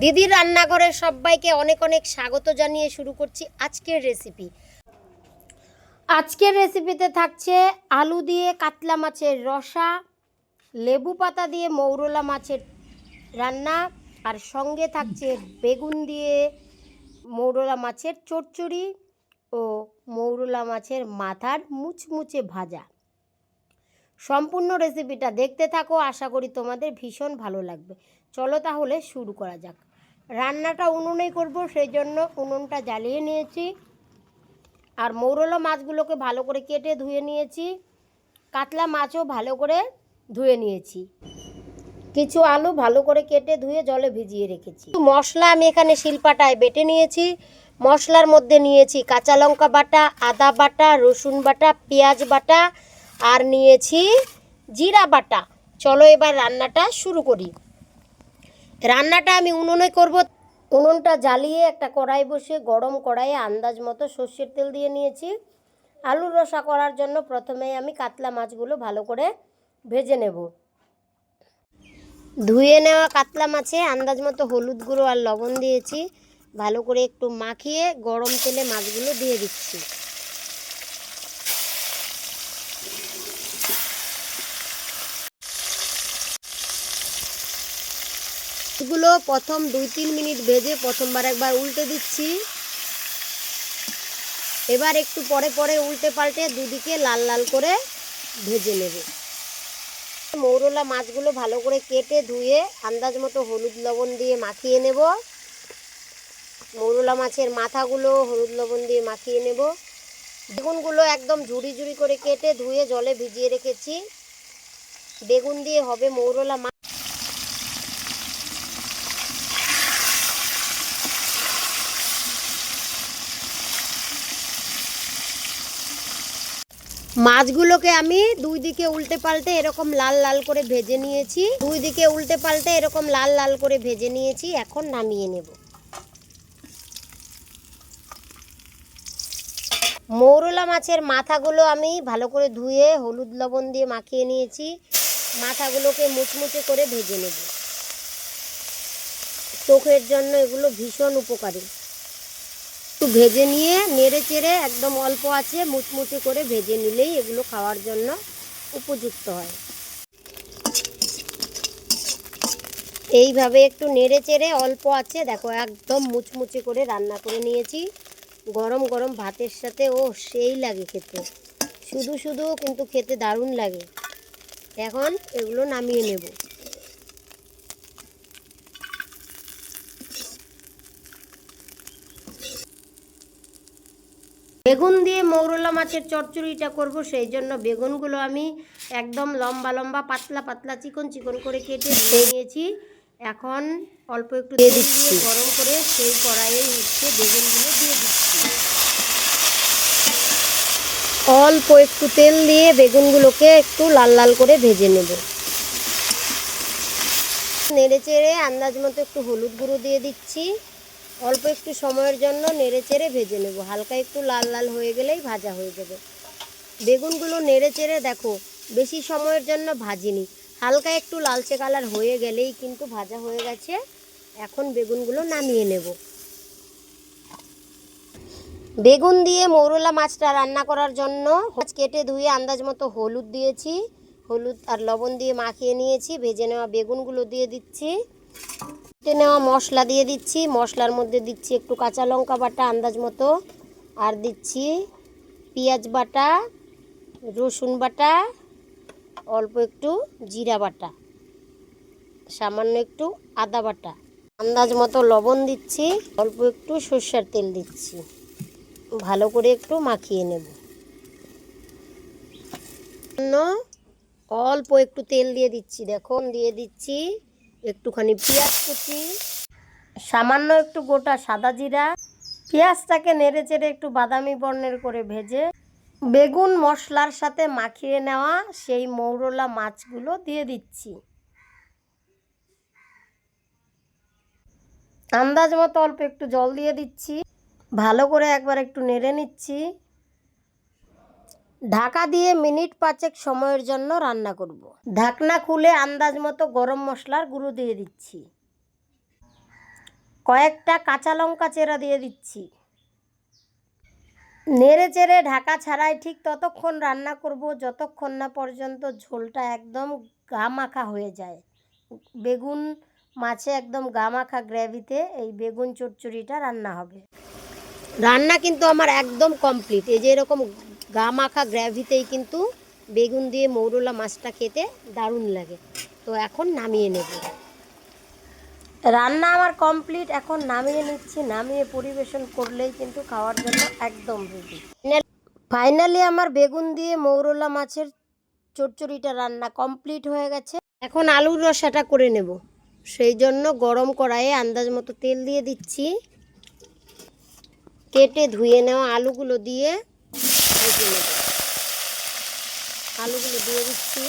দিদির রান্নাঘরে সবাইকে অনেক অনেক স্বাগত জানিয়ে শুরু করছি আজকের রেসিপি আজকের রেসিপিতে থাকছে আলু দিয়ে কাতলা মাছের রসা, লেবু পাতা দিয়ে মৌরলা মাছের রান্না, আর সঙ্গে থাকছে বেগুন দিয়ে মৌরলা মাছের চচ্চড়ি ও মৌরলা মাছের মাথার মুচমুচে ভাজা। সম্পূর্ণ রেসিপিটা দেখতে থাকো, আশা করি তোমাদের ভীষণ ভালো লাগবে। চলো তাহলে শুরু করা যাক। রান্নাটা উনুনেই করব সেই জন্য উনুনটা জ্বালিয়ে নিয়েছি। আর মৌরলা মাছগুলোকে ভালো করে কেটে ধুয়ে নিয়েছি। কাতলা মাছও ভালো করে ধুয়ে নিয়েছি। কিছু আলু ভালো করে কেটে ধুয়ে জলে ভিজিয়ে রেখেছি। মশলা আমি এখানে শিলপাটায় বেটে নিয়েছি। মশলার মধ্যে নিয়েছি কাঁচা লঙ্কা বাটা, আদা বাটা, রসুন বাটা, পেঁয়াজ বাটা আর নিয়েছি জিরা বাটা। চলো এবার রান্নাটা শুরু করি। রান্নাটা আমি উনুনে করব। উনুনটা জ্বালিয়ে একটা কড়াই বসে গরম কড়াইয়ে আন্দাজ মতো সর্ষের তেল দিয়ে নিয়েছি। আলু রসা করার জন্য প্রথমে আমি কাতলা মাছগুলো ভালো করে ভেজে নেব। ধুয়ে নেওয়া কাতলা মাছে আন্দাজ মতো হলুদ গুঁড়ো আর লবণ দিয়েছি। ভালো করে একটু মাখিয়ে গরম তেলে মাছগুলো দিয়ে দিচ্ছি। এগুলো প্রথম দুই তিন মিনিট ভেজে প্রথমবার একবার উল্টে দিচ্ছি। এবার একটু পরে পরে উল্টে পাল্টে দুদিকে লাল লাল করে ভেজে নেব। মৌরলা মাছগুলো ভালো করে কেটে ধুয়ে আন্দাজ মতো হলুদ লবণ দিয়ে মাখিয়ে নেব। মৌরলা মাছের মাথাগুলো হলুদ লবণ দিয়ে মাখিয়ে নেব। বেগুনগুলো একদম ঝুড়ি ঝুড়ি করে কেটে ধুয়ে জলে ভিজিয়ে রেখেছি। বেগুন দিয়ে হবে মৌরলা মাছ। মাছগুলোকে আমি দুই দিকে উল্টে পাল্টে এরকম লাল লাল করে ভেজে নিয়েছি। দুই দিকে উল্টে পাল্টে এরকম লাল লাল করে ভেজে নিয়েছি, এখন নামিয়ে নেব। মৌরলা মাছের মাথাগুলো আমি ভালো করে ধুয়ে হলুদ লবণ দিয়ে মাখিয়ে নিয়েছি। মাথাগুলোকে মুচমুচে করে ভেজে নেব। চোখের জন্য এগুলো ভীষণ উপকারী। একটু ভেজে নিয়ে, নেড়ে চেড়ে একদম অল্প আছে, মুচমুচে করে ভেজে নিলেই এগুলো খাওয়ার জন্য উপযুক্ত হয়। এইভাবে একটু নেড়ে চেড়ে অল্প আছে, দেখো একদম মুচমুচে করে রান্না করে নিয়েছি। গরম গরম ভাতের সাথে, ও সেই লাগে খেতে। শুধু শুধু কিন্তু খেতে দারুণ লাগে। এখন এগুলো নামিয়ে নেব। বেগুন দিয়ে মৌরলা মাছের চচ্চড়িটা করব সেই জন্য বেগুনগুলো আমি একদম লম্বা লম্বা পাতলা পাতলা চিকন চিকন করে কেটে ধুয়ে নিয়েছি। এখন অল্প একটু দিয়ে দিচ্ছি। গরম করে সেই কড়াইয়ে হচ্ছে বেগুনগুলো দিয়ে দিচ্ছি। অল্প একটু তেল দিয়ে বেগুনগুলোকে একটু লাল লাল করে ভেজে নেব। নেড়ে চেড়ে আন্দাজ মতো একটু হলুদ গুঁড়ো দিয়ে দিচ্ছি। অল্প একটু সময়ের জন্য নেড়ে চেড়ে ভেজে নেব। হালকা একটু লাল লাল হয়ে গেলেই ভাজা হয়ে যাবে। বেগুনগুলো নেড়ে চেড়ে দেখো, বেশি সময়ের জন্য ভাজিনি। হালকা একটু লালচে কালার হয়ে গেলেই কিন্তু ভাজা হয়ে গেছে। এখন বেগুনগুলো নামিয়ে নেব। বেগুন দিয়ে মৌরলা মাছটা রান্না করার জন্য মাছ কেটে ধুয়ে আন্দাজ মতো হলুদ দিয়েছি। হলুদ আর লবণ দিয়ে মাখিয়ে নিয়েছি। ভেজে নেওয়া বেগুনগুলো দিয়ে দিচ্ছি। কেটে নেওয়া মশলা দিয়ে দিচ্ছি। মশলার মধ্যে দিচ্ছি একটু কাঁচা লঙ্কা বাটা আন্দাজ মতো। আর দিচ্ছি পেঁয়াজ বাটা, রসুন বাটা, অল্প একটু জিরা বাটা, সামান্য একটু আদা বাটা। আন্দাজ মতো লবণ দিচ্ছি, অল্প একটু সর্ষের তেল দিচ্ছি। ভালো করে একটু মাখিয়ে নেব। অল্প একটু তেল দিয়ে দিচ্ছি। দেখুন, দিয়ে দিচ্ছি একটুখানি পেঁয়াজ কুচি, সামান্য একটু গোটা সাদা জিরা, পেঁয়াজটাকে নেড়ে চেড়ে একটু বাদামি বর্ণের করে ভেজে, বেগুন মশলার সাথে মাখিয়ে নেওয়া সেই মৌরলা মাছগুলো দিয়ে দিচ্ছি। আন্দাজ মতো অল্প একটু জল দিয়ে দিচ্ছি। ভালো করে একবার একটু নেড়ে নিচ্ছি। ঢাকা দিয়ে মিনিট পাঁচেক সময়ের জন্য রান্না করব। ঢাকনা খুলে আন্দাজ মতো গরম মশলার গুঁড়ো দিয়ে দিচ্ছি। কয়েকটা কাঁচা লঙ্কা চেরা দিয়ে দিচ্ছি। নেড়ে চেড়ে ঢাকা ছাড়াই ঠিক ততক্ষণ রান্না করব, যতক্ষণ না পর্যন্ত ঝোলটা একদম গা মাখা হয়ে যায়। বেগুন মাছে একদম গা মাখা গ্রেভিতে এই বেগুন চচ্চড়িটা রান্না হবে। রান্না কিন্তু আমার একদম কমপ্লিট। এই যে এরকম গা মাখা গ্র্যাভিতেই কিন্তু বেগুন দিয়ে মৌরলা মাছটা খেতে দারুণ লাগে। তো এখন নামিয়ে নেব। রান্না আমার কমপ্লিট, এখন নামিয়ে নিচ্ছি। নামিয়ে পরিবেশন করলেই কিন্তু খাওয়ার জন্য একদম রেডি ফাইনালি আমার বেগুন দিয়ে মৌরলা মাছের চচ্চড়িটা রান্না কমপ্লিট হয়ে গেছে। এখন আলুর রসাটা করে নেব। সেই জন্য গরম কড়াইয়ে আন্দাজ মতো তেল দিয়ে দিচ্ছি। কেটে ধুয়ে নেওয়া আলুগুলো দিয়ে আলুগুলো দিয়ে দিচ্ছি।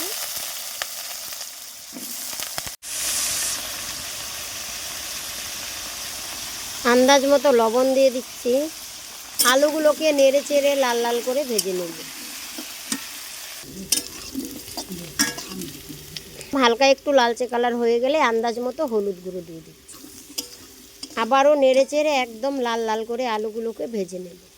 আন্দাজ মতো লবণ দিয়ে দিচ্ছি। আলুগুলোকে নেড়ে চেড়ে লাল লাল করে ভেজে নেব। হালকা একটু লালচে কালার হয়ে গেলে আন্দাজ মতো হলুদ গুঁড়ো দিয়ে দিচ্ছি। আবারও নেড়ে চেড়ে একদম লাল লাল করে আলুগুলোকে ভেজে নেবগুলো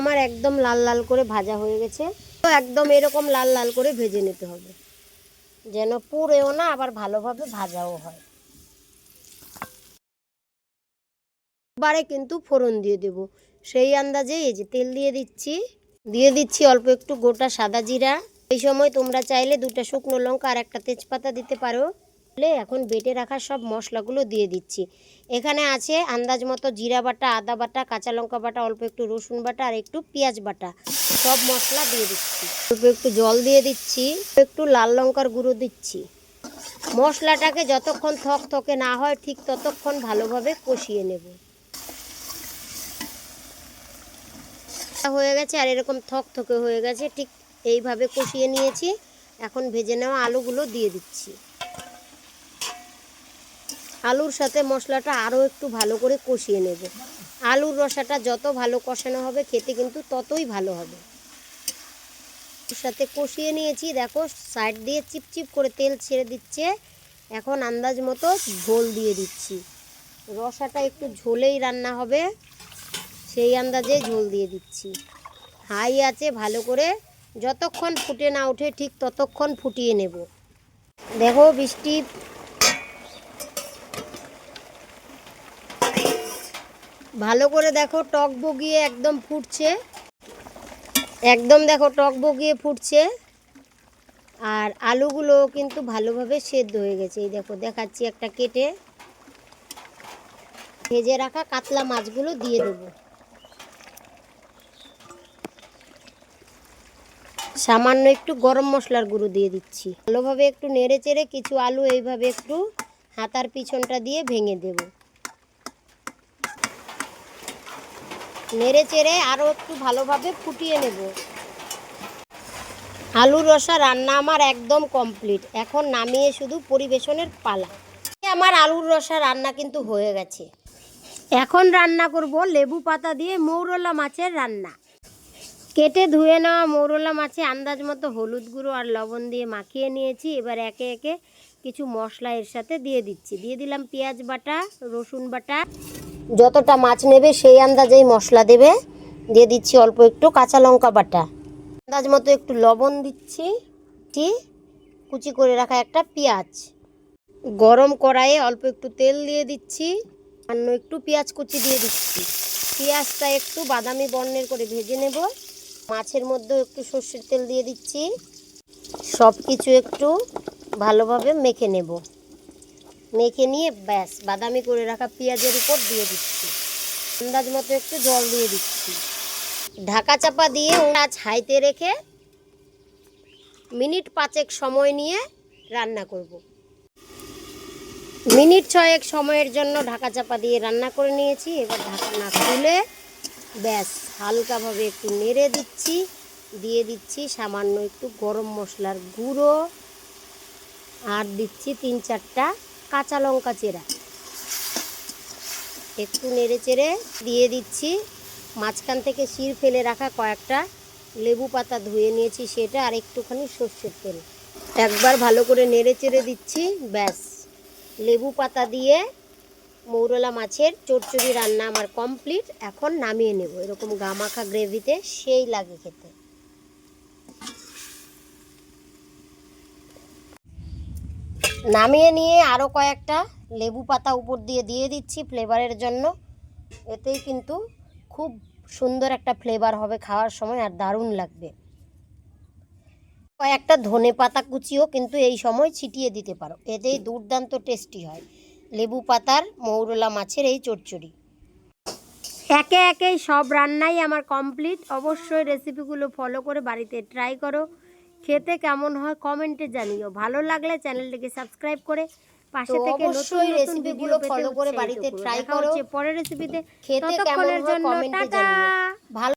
আমার একদম লাল লাল করে ভাজা হয়ে গেছে। তো একদম এরকম লাল লাল করে ভেজে নিতে হবে। যেন পুড়েও না, আবার ভালোভাবে ভাজাও হয়। এবারে কিন্তু ফোড়ন দিয়ে দেব। সেই আন্দাজে এই যে তেল দিয়ে দিচ্ছি। দিয়ে দিচ্ছি অল্প একটু গোটা সাদা জিরা। এই সময় তোমরা চাইলে দুটো শুকনো লঙ্কা আর একটা তেজপাতা দিতে পারো। এখন বেটে রাখা সব মশলাগুলো দিয়ে দিচ্ছি। এখানে আছে আন্দাজ মতো জিরা বাটা, আদা বাটা, কাঁচা লঙ্কা বাটা, অল্প একটু রসুন বাটা আর একটু পেঁয়াজ বাটা। সব মশলা দিয়ে দিচ্ছি। অল্প একটু জল দিয়ে দিচ্ছি, একটু লাল লঙ্কার গুঁড়ো দিচ্ছি। মশলাটাকে যতক্ষণ থক থকে না হয় ঠিক ততক্ষণ ভালোভাবে কষিয়ে নেব। হয়ে গেছে আর এরকম থক থকে হয়ে গেছে, ঠিক এইভাবে কষিয়ে নিয়েছি। এখন ভেজে নেওয়া আলুগুলো দিয়ে দিচ্ছি। আলুর সাথে মশলাটা আরও একটু ভালো করে কষিয়ে নেব। আলুর রসাটা যত ভালো কষানো হবে, খেতে কিন্তু ততই ভালো হবে। সাথে কষিয়ে নিয়েছি, দেখো সাইড দিয়ে চিপচিপ করে তেল ছেড়ে দিচ্ছে। এখন আন্দাজ মতো ঝোল দিয়ে দিচ্ছি। রসাটা একটু ঝোলেই রান্না হবে, সেই আন্দাজে ঝোল দিয়ে দিচ্ছি। হাই আছে ভালো করে, যতক্ষণ ফুটে না ওঠে ঠিক ততক্ষণ ফুটিয়ে নেব। দেখো বৃষ্টি ভালো করে দেখো, টক বগিয়ে একদম ফুটছে। একদম দেখো, টক বগিয়ে ফুটছে। আর আলুগুলো কিন্তু ভালোভাবে সেদ্ধ হয়ে গেছে। এই দেখো, দেখাচ্ছি একটা কেটে। ভেজে রাখা কাতলা মাছগুলো দিয়ে দেবো। সামান্য একটু গরম মশলার গুঁড়ো দিয়ে দিচ্ছি। ভালোভাবে একটু নেড়ে চেড়ে কিছু আলু এইভাবে একটু হাতার পিছনটা দিয়ে ভেঙে দেব। নেড়ে চেড়ে আরও একটু ভালোভাবে ফুটিয়ে নেব। আলুর রসা রান্না আমার একদম কমপ্লিট। এখন নামিয়ে শুধু পরিবেশনের পালা। আমার আলুর রসা রান্না কিন্তু হয়ে গেছে। এখন রান্না করব লেবু পাতা দিয়ে মৌরলা মাছের রান্না। কেটে ধুয়ে নেওয়া মৌরলা মাছে আন্দাজ মতো হলুদ গুঁড়ো আর লবণ দিয়ে মাখিয়ে নিয়েছি। এবার একে একে কিছু মশলা এর সাথে দিয়ে দিচ্ছি। দিয়ে দিলাম পেঁয়াজ বাটা, রসুন বাটা। যতটা মাছ নেবে, সেই আন্দাজেই মশলা দেবে। দিয়ে দিচ্ছি অল্প একটু কাঁচা লঙ্কা বাটা। আন্দাজ মতো একটু লবণ দিচ্ছি, টি, কুচি করে রাখা একটা পেঁয়াজ। গরম কড়াইয়ে অল্প একটু তেল দিয়ে দিচ্ছি, অন্য একটু পেঁয়াজ কুচি দিয়ে দিচ্ছি। পেঁয়াজটা একটু বাদামি বর্ণের করে ভেজে নেব। মাছের মধ্যেও একটু সর্ষের তেল দিয়ে দিচ্ছি। সব কিছু একটু ভালোভাবে মেখে নেব। মেখে নিয়ে ব্যাস, বাদামি করে রাখা পেঁয়াজের উপর দিয়ে দিচ্ছি। আন্দাজ মতো একটু জল দিয়ে দিচ্ছি। ঢাকা চাপা দিয়ে ওরা ছাইতে রেখে মিনিট পাঁচেক সময় নিয়ে রান্না করব। মিনিট ছয়েক সময়ের জন্য ঢাকা চাপা দিয়ে রান্না করে নিয়েছি। এবার ঢাকা না খুলে ব্যাস, হালকাভাবে একটু নেড়ে দিচ্ছি। দিয়ে দিচ্ছি সামান্য একটু গরম মশলার গুঁড়ো। আর দিচ্ছি তিন চারটা কাঁচা লঙ্কা চেরা। একটু নেড়ে চেড়ে দিয়ে দিচ্ছি। মাঝখান থেকে শির ফেলে রাখা কয়েকটা লেবু পাতা ধুয়ে নিয়েছি সেটা আর একটুখানি সর্ষের তেল। একবার ভালো করে নেড়ে চেড়ে দিচ্ছি, ব্যাস। লেবু পাতা দিয়ে মৌরলা মাছের চচ্চড়ি রান্না আমার কমপ্লিট। এখন নামিয়ে নেব। এরকম গামাখা গ্রেভিতে সেই লাগে খেতে। নামিয়ে নিয়ে আরও কয়েকটা লেবু পাতা উপর দিয়ে দিয়ে দিচ্ছি ফ্লেভারের জন্য। এতেই কিন্তু খুব সুন্দর একটা ফ্লেভার হবে খাওয়ার সময় আর দারুণ লাগবে। কয়েকটা ধনে পাতা কুচিও কিন্তু এই সময় ছিটিয়ে দিতে পারো। এতেই দুর্দান্ত টেস্টি হয়। লেবু পাতার মৌরলা মাছের এই চচ্চড়ি। একে একে সব রান্নাই আমার কমপ্লিট অবশ্যই রেসিপিগুলো ফলো করে বাড়িতে ট্রাই করো। খেতে কেমন হয় কমেন্টে জানিও ভালো লাগলে চ্যানেলটিকে সাবস্ক্রাইব করে পাশে থেকে নতুন রেসিপিগুলো ফলো করে বাড়িতে ট্রাই করো। পরের রেসিপিতে খেতে কেমন হয় টাটা জানিও। ভালো